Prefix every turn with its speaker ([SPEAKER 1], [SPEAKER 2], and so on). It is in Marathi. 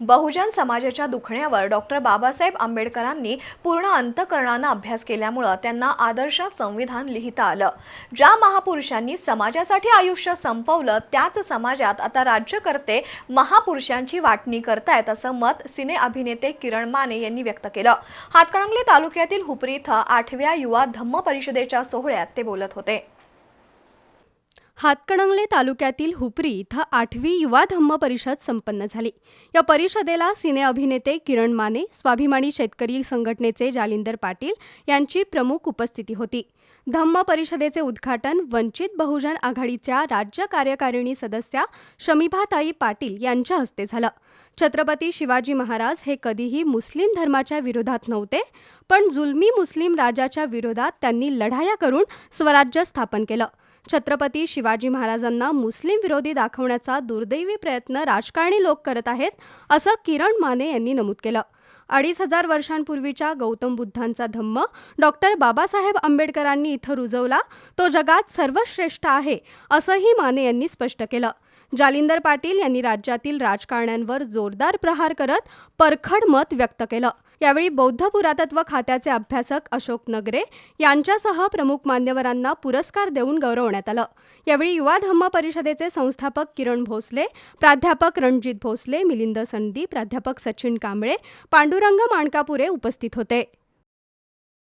[SPEAKER 1] बहुजन समाजाच्या दुखण्यावर डॉक्टर बाबासाहेब आंबेडकरांनी पूर्ण अंतकरणानं अभ्यास केल्यामुळं त्यांना आदर्श संविधान लिहिता आलं. ज्या महापुरुषांनी समाजासाठी आयुष्य संपवलं त्याच समाजात आता राज्यकर्ते महापुरुषांची वाटणी करतायत असं मत सिने अभिनेते किरण माने यांनी व्यक्त केलं. हातकणंगले तालुक्यातील हुपरी इथं आठव्या युवा धम्म परिषदेच्या सोहळ्यात ते बोलत होते.
[SPEAKER 2] हातकणंगले तालुक्यातील हुपरी इथं आठवी युवा धम्म परिषद संपन्न झाली. या परिषदेला सिने अभिनेते किरण माने स्वाभिमानी शेतकरी संघटनेचे जालिंदर पाटील यांची प्रमुख उपस्थिती होती. धम्म परिषदेचे उद्घाटन वंचित बहुजन आघाडीच्या राज्य कार्यकारिणी सदस्या शमीभाताई पाटील यांच्या हस्ते झालं. छत्रपती शिवाजी महाराज हे कधीही मुस्लिम धर्माच्या विरोधात नव्हते पण जुलमी मुस्लिम राजाच्या विरोधात त्यांनी लढाया करून स्वराज्य स्थापन केलं. छत्रपती शिवाजी महाराजांना मुस्लिम विरोधी दाखवण्याचा दुर्दैवी प्रयत्न राजकारणी लोक करत आहेत असं किरण माने यांनी नमूद केलं. अडीच हजार वर्षांपूर्वीच्या गौतम बुद्धांचा धम्म डॉक्टर बाबासाहेब आंबेडकरांनी इथं रुजवला तो जगात सर्वश्रेष्ठ आहे असंही माने यांनी स्पष्ट केलं. जालिंदर पाटील यांनी राज्यातील राजकारण्यांवर जोरदार प्रहार करत परखड मत व्यक्त केलं. यावेळी बौद्ध पुरातत्व खात्याचे अभ्यासक अशोक नगरे यांच्यासह प्रमुख मान्यवरांना पुरस्कार देऊन गौरवण्यात आलं. यावेळी युवा धम्म परिषदेचे संस्थापक किरण भोसले प्राध्यापक रणजित भोसले मिलिंद संदी प्राध्यापक सचिन कांबळे पांडुरंग माणकापुरे उपस्थित होते.